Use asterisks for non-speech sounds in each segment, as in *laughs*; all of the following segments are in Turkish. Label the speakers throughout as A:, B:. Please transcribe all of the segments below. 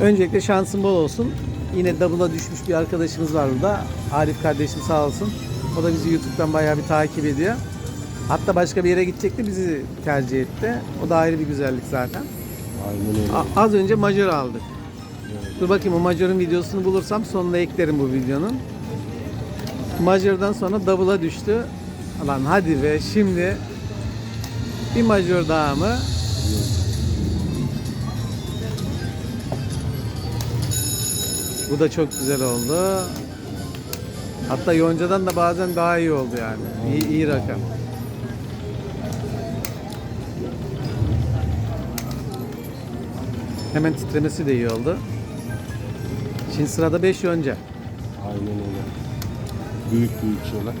A: Öncelikle şansın bol olsun. Yine double'a düşmüş bir arkadaşımız var burada. Arif kardeşim sağ olsun. O da bizi YouTube'dan bayağı bir takip ediyor. Hatta başka bir yere gidecekti bizi tercih etti. O da ayrı bir güzellik zaten.
B: Aynen öyle.
A: A- az önce Major aldık. Dur bakayım o Major'un videosunu bulursam sonuna eklerim bu videonun. Major'dan sonra double'a düştü. Lan hadi be şimdi bir Major daha mı? Bu da çok güzel oldu. Hatta Yonca'dan da bazen daha iyi oldu yani. İyi, iyi rakam. Hemen titremesi de iyi oldu. Şimdi sırada 5 Yonca.
B: Aynen öyle. Büyük büyük şeyler.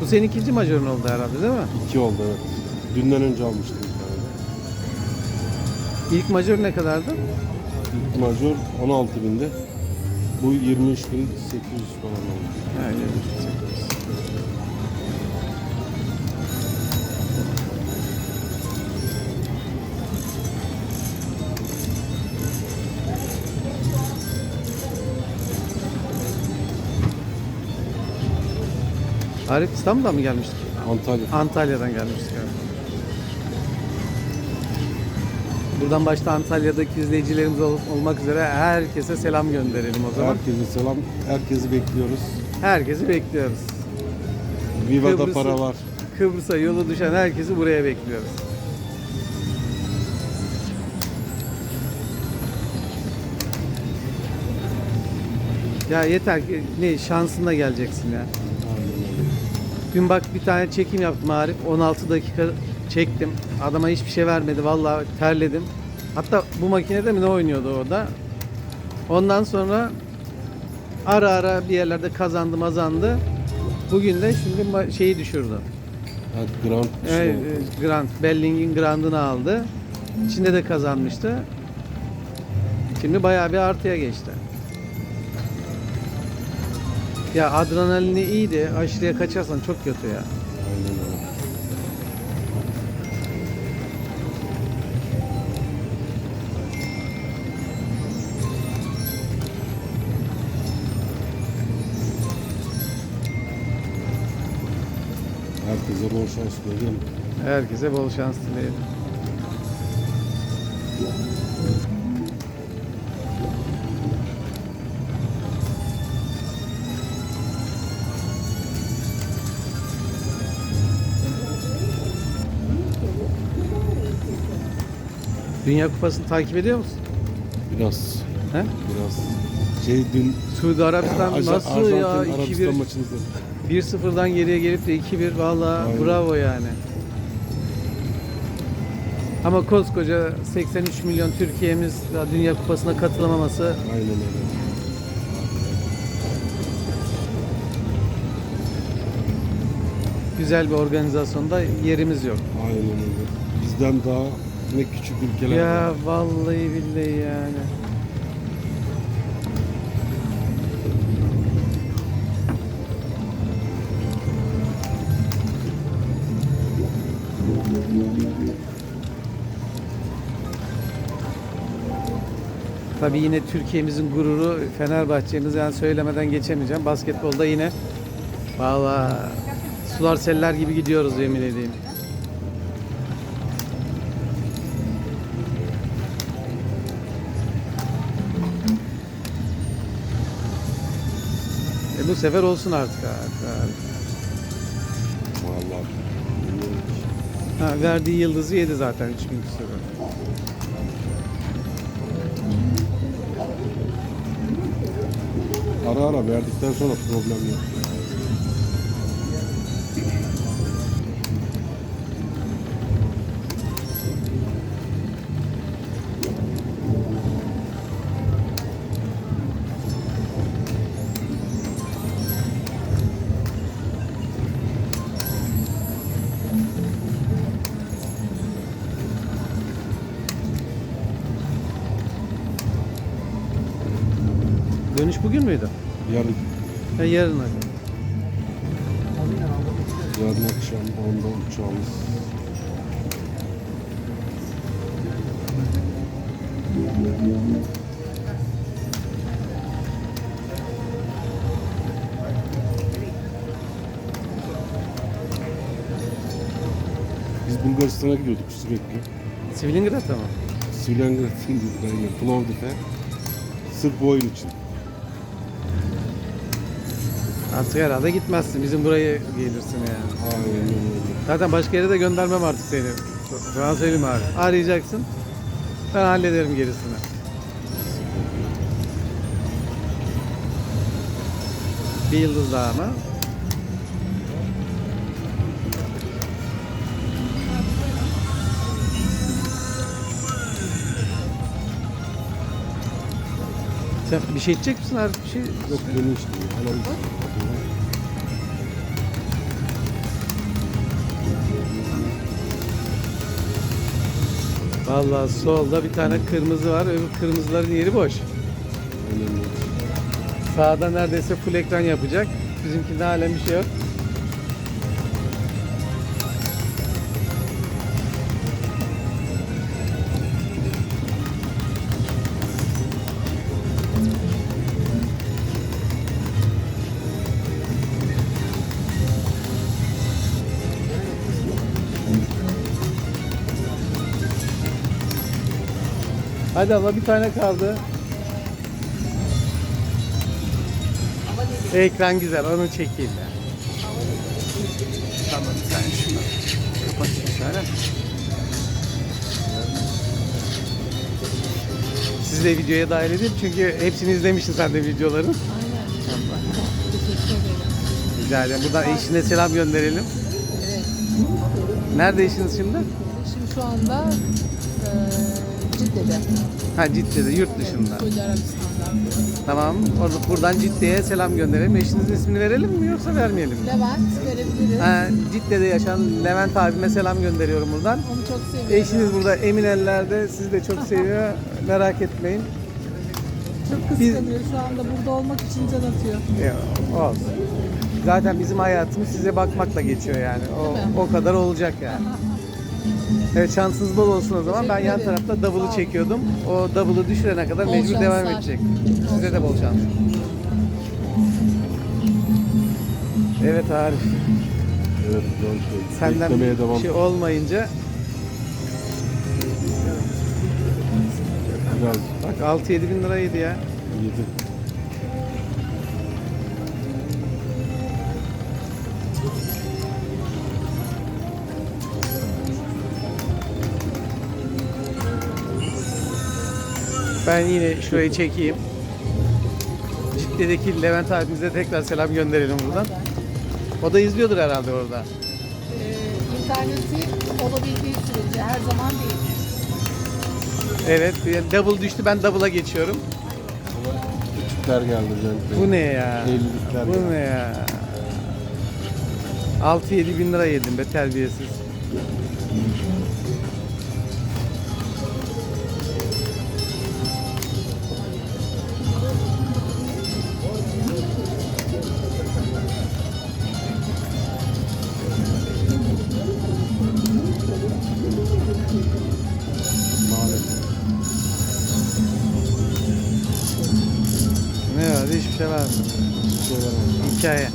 A: Bu senin ikinci Major'un oldu herhalde değil mi?
B: İki oldu evet. Dünden önce almıştım bir tane.
A: İlk Major ne kadardı?
B: İlk major 16 binde. Bu 23 bin 800 falan oldu.
A: Yani Arif İstanbul'dan mı gelmiştik?
B: Antalya.
A: Antalya'dan gelmiştik. evet. Buradan başta Antalya'daki izleyicilerimiz ol- olmak üzere herkese selam gönderelim o zaman.
B: Herkese selam. Herkesi bekliyoruz.
A: Herkesi bekliyoruz.
B: Viva'da
A: Kıbrıs'ı-
B: para var.
A: Kıbrıs'a yolu düşen herkesi buraya bekliyoruz. Ya yeter ki ne şansınla geleceksin ya. Dün bak bir tane çekim yaptım Arif. 16 dakika çektim. Adama hiçbir şey vermedi. Vallahi terledim. Hatta bu makinede mi ne oynuyordu o da. Ondan sonra ara ara bir yerlerde kazandı mazandı. Bugün de şimdi şeyi düşürdü.
B: Evet, Grand
A: Evet, e, Grand, Belling'in Grand'ını aldı. İçinde de kazanmıştı. Şimdi bayağı bir artıya geçti. Ya adrenalini iyiydi. Aşırıya kaçarsan çok kötü ya.
B: Aynen öyle. Herkese bol şans diliyorum.
A: Herkese bol şans dileyelim. Dünya Kupası'nı takip ediyor musun?
B: Biraz,
A: He?
B: biraz. Şey dün
A: Suudi Arabistan
B: Arja-
A: nasıl ya?
B: Arjantin,
A: 2-1
B: Arabistan maçını izledim.
A: 1-0'dan geriye gelip de 2-1 valla
B: Aynen.
A: bravo yani. Ama koskoca 83 milyon Türkiye'miz daha Dünya Kupası'na katılamaması
B: Aynen öyle.
A: güzel bir organizasyonda yerimiz yok.
B: Aynen öyle. Bizden daha ne küçük ülkeler.
A: Ya vallahi billahi yani. Tabii yine Türkiye'mizin gururu Fenerbahçe'miz yani söylemeden geçemeyeceğim. Basketbolda yine vallahi sular seller gibi gidiyoruz yemin edeyim. Bu sefer olsun artık abi.
B: Vallahi. bilmiyorum ki.
A: Ha, verdiği yıldızı yedi zaten 3 gün sonra.
B: Ara ara verdikten sonra problem yok.
A: Bugün müydü?
B: Yarın
A: Ha, yarın hadi.
B: Yarın akşam 10'da uçağımız. Biz Bulgaristan'a gidiyorduk sürekli.
A: Svilingrad'a mı?
B: Aynen. Plovdiv'e. Sırf bu oyun için.
A: Artık herhalde gitmezsin. Bizim buraya gelirsin yani.
B: Aynen.
A: Zaten başka yere de göndermem artık seni. Sana söyleyeyim abi. Arayacaksın. Ben hallederim gerisini. Bir yıldız daha ama. Sen bir şey içecek misin artık bir şey?
B: Yok beni işte. Alalım.
A: Vallahi solda bir tane kırmızı var. Öbür kırmızıların yeri boş. Sağda neredeyse full ekran yapacak. Bizimkinde halen bir şey yok. Hadi abla bir tane kaldı. Ekran güzel, onu çekeyim ben. Tamam, sen şunu kapatayım şöyle. Sizi de videoya dahil edeyim çünkü hepsini izlemişsin sen de videoların.
C: Aynen. Teşekkür ederim.
A: Rica ederim. Buradan eşine selam gönderelim.
C: Evet.
A: Nerede eşiniz şimdi?
C: Şimdi şu anda eee Cidde'de.
A: Ha Cidde'de, yurt dışında.
C: Suudi Arabistan'da.
A: Tamam. Orada, buradan Cidde'ye selam gönderelim. Eşinizin ismini verelim mi yoksa vermeyelim mi?
C: Levent verebiliriz.
A: Ha, Cidde'de yaşayan Levent abime selam gönderiyorum buradan.
C: Onu çok seviyorum.
A: Eşiniz burada emin ellerde. Sizi de çok seviyor. *laughs* Merak etmeyin.
C: çok kıskanıyor. Şu anda burada olmak için can atıyor.
A: Ya, olsun. Zaten bizim hayatımız size bakmakla geçiyor yani. O, o kadar olacak yani. Evet şansınız bol olsun o zaman. Ben
C: Teşekkür
A: yan
C: ederim.
A: tarafta
C: Sağ
A: davulu
C: ol.
A: çekiyordum. O davulu düşürene kadar
C: Bol
A: mecbur devam
C: şanslar.
A: edecek. Size de bol şans. Evet Arif.
B: Evet güzel şey.
A: Senden
B: Beklemeye
A: bir
B: devam.
A: şey olmayınca
B: Biraz
A: bak 6-7 bin liraydı ya.
B: yedi.
A: Ben yine şurayı çekeyim. Cidde'deki Levent abimize tekrar selam gönderelim buradan. O da izliyordur herhalde orada.
C: Eee interneti olabildiği sürece her zaman değil.
A: Evet, yani double düştü. Ben double'a geçiyorum.
B: Küçükler geldi özellikle.
A: Bu ne ya?
B: Ellilikler
A: Bu
B: geldi.
A: ne ya? 6-7 bin lira yedim be terbiyesiz. Şey var mı? Hikaye.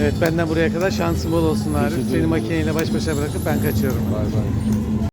A: Evet benden buraya kadar şansım bol olsun Arif. Seni makineyle baş başa bırakıp ben kaçıyorum.
B: bay bay.